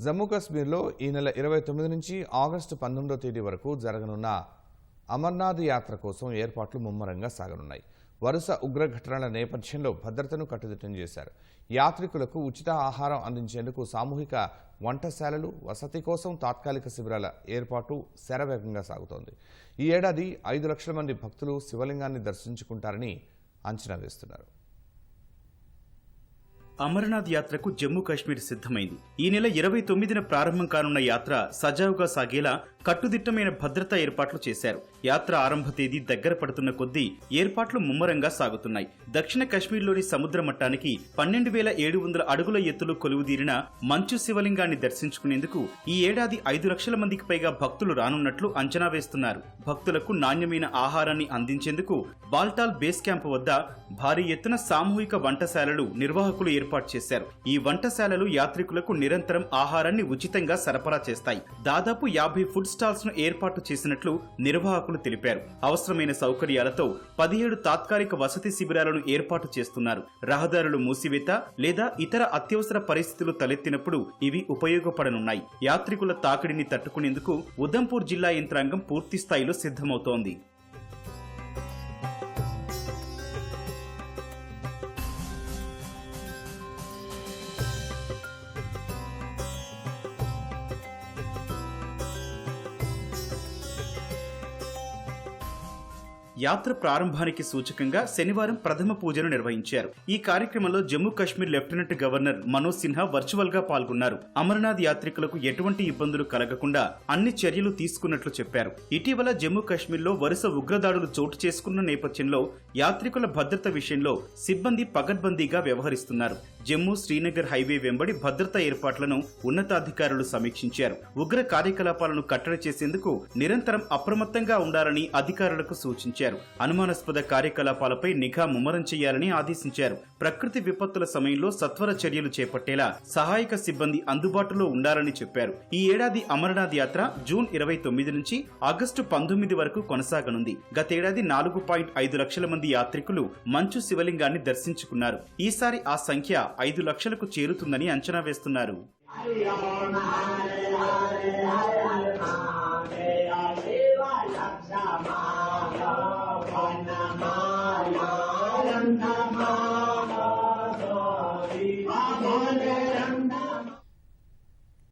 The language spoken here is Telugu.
జమ్మూ కాశ్మీర్లో ఈ నెల ఇరవై తొమ్మిది నుంచి ఆగస్టు పంతొమ్మిదో తేదీ వరకు జరగనున్న అమర్నాథ్ యాత్ర కోసం ఏర్పాట్లు ముమ్మరంగా సాగనున్నాయి. వరుస ఉగ్రఘటనల నేపథ్యంలో భద్రతను కట్టుదిట్టం చేశారు. యాత్రికులకు ఉచిత ఆహారం అందించేందుకు సామూహిక వంటశాలలు వసతి కోసం తాత్కాలిక శిబిరాల ఏర్పాటు శరవేగంగా సాగుతోంది. ఈ ఏడాది ఐదు లక్షల మంది భక్తులు శివలింగాన్ని దర్శించుకుంటారని అంచనా వేస్తున్నారు. అమర్నాథ్ యాత్రకు జమ్మూ కాశ్మీర్ సిద్ధమైంది. ఈ నెల ఇరవై తొమ్మిదిన ప్రారంభం కానున్న యాత్ర సజావుగా సాగేలా కట్టుదిట్టమైన భద్రతా ఏర్పాట్లు చేశారు. యాత్ర ఆరంభ తేదీ దగ్గర పడుతున్న కొద్దీ ఏర్పాట్లు ముమ్మరంగా సాగుతున్నాయి. దక్షిణ కశ్మీర్లోని సముద్ర మట్టానికి పన్నెండు వేల ఏడు వందల అడుగుల ఎత్తులో కొలువుదీరిన మంచు శివలింగాన్ని దర్శించుకునేందుకు ఈ ఏడాది ఐదు లక్షల మందికి పైగా భక్తులు రానున్నట్లు అంచనా వేస్తున్నారు. భక్తులకు నాణ్యమైన ఆహారాన్ని అందించేందుకు బాల్టాల్ బేస్ క్యాంప్ వద్ద భారీ ఎత్తున సామూహిక వంటశాలలు నిర్వాహకులు ఏర్పాటు చేశారు. ఈ వంటశాలలు యాత్రికులకు నిరంతరం ఆహారాన్ని ఉచితంగా సరఫరా చేస్తాయి. దాదాపు యాభై ఫుడ్ స్టాల్స్ను ఏర్పాటు చేసినట్లు నిర్వాహకులు తెలిపారు. అవసరమైన సౌకర్యాలతో పదిహేడు తాత్కాలిక వసతి శిబిరాలను ఏర్పాటు చేస్తున్నారు. రహదారులు మూసివేత లేదా ఇతర అత్యవసర పరిస్థితులు తలెత్తినప్పుడు ఇవి ఉపయోగపడనున్నాయి. యాత్రికుల తాకిడిని తట్టుకునేందుకు ఉదంపూర్ జిల్లా యంత్రాంగం పూర్తి స్థాయిలో సిద్ధమవుతోంది. యాత్ర ప్రారంభానికి సూచకంగా శనివారం ప్రథమ పూజను నిర్వహించారు. ఈ కార్యక్రమంలో జమ్మూ కాశ్మీర్ లెఫ్టినెంట్ గవర్నర్ మనోజ్ సిన్హా వర్చువల్గా పాల్గొన్నారు. అమర్నాథ్ యాత్రికులకు ఎటువంటి ఇబ్బందులు కలగకుండా అన్ని చర్యలు తీసుకున్నట్లు చెప్పారు. ఇటీవల జమ్మూ కాశ్మీర్లో వరుస ఉగ్రదాడులు చోటు చేసుకున్న నేపథ్యంలో యాత్రికుల భద్రత విషయంలో సిబ్బంది పగడ్బందీగా వ్యవహరిస్తున్నారు. జమ్మూ శ్రీనగర్ హైవే వెంబడి భద్రతా ఏర్పాట్లను ఉన్నతాధికారులు సమీక్షించారు. ఉగ్ర కార్యకలాపాలను కట్టడి చేసేందుకు నిరంతరం అప్రమత్తంగా ఉండాలని అధికారులకు సూచించారు. అనుమానాస్పద కార్యకలాపాలపై నిఘా ముమ్మరం చేయాలని ఆదేశించారు. ప్రకృతి విపత్తుల సమయంలో సత్వర చర్యలు చేపట్టేలా సహాయక సిబ్బంది అందుబాటులో ఉండాలని చెప్పారు. ఈ ఏడాది అమరనాథ్ యాత్ర జూన్ ఇరవై తొమ్మిది నుంచి ఆగస్టు పంతొమ్మిది వరకు కొనసాగనుంది. గతేడాది నాలుగు పాయింట్ ఐదు లక్షల మంది యాత్రికులు మంచు శివలింగాన్ని దర్శించుకున్నారు. ఈసారి ఆ సంఖ్య ఐదు లక్షలకు చేరుతుందని అంచనా వేస్తున్నారు.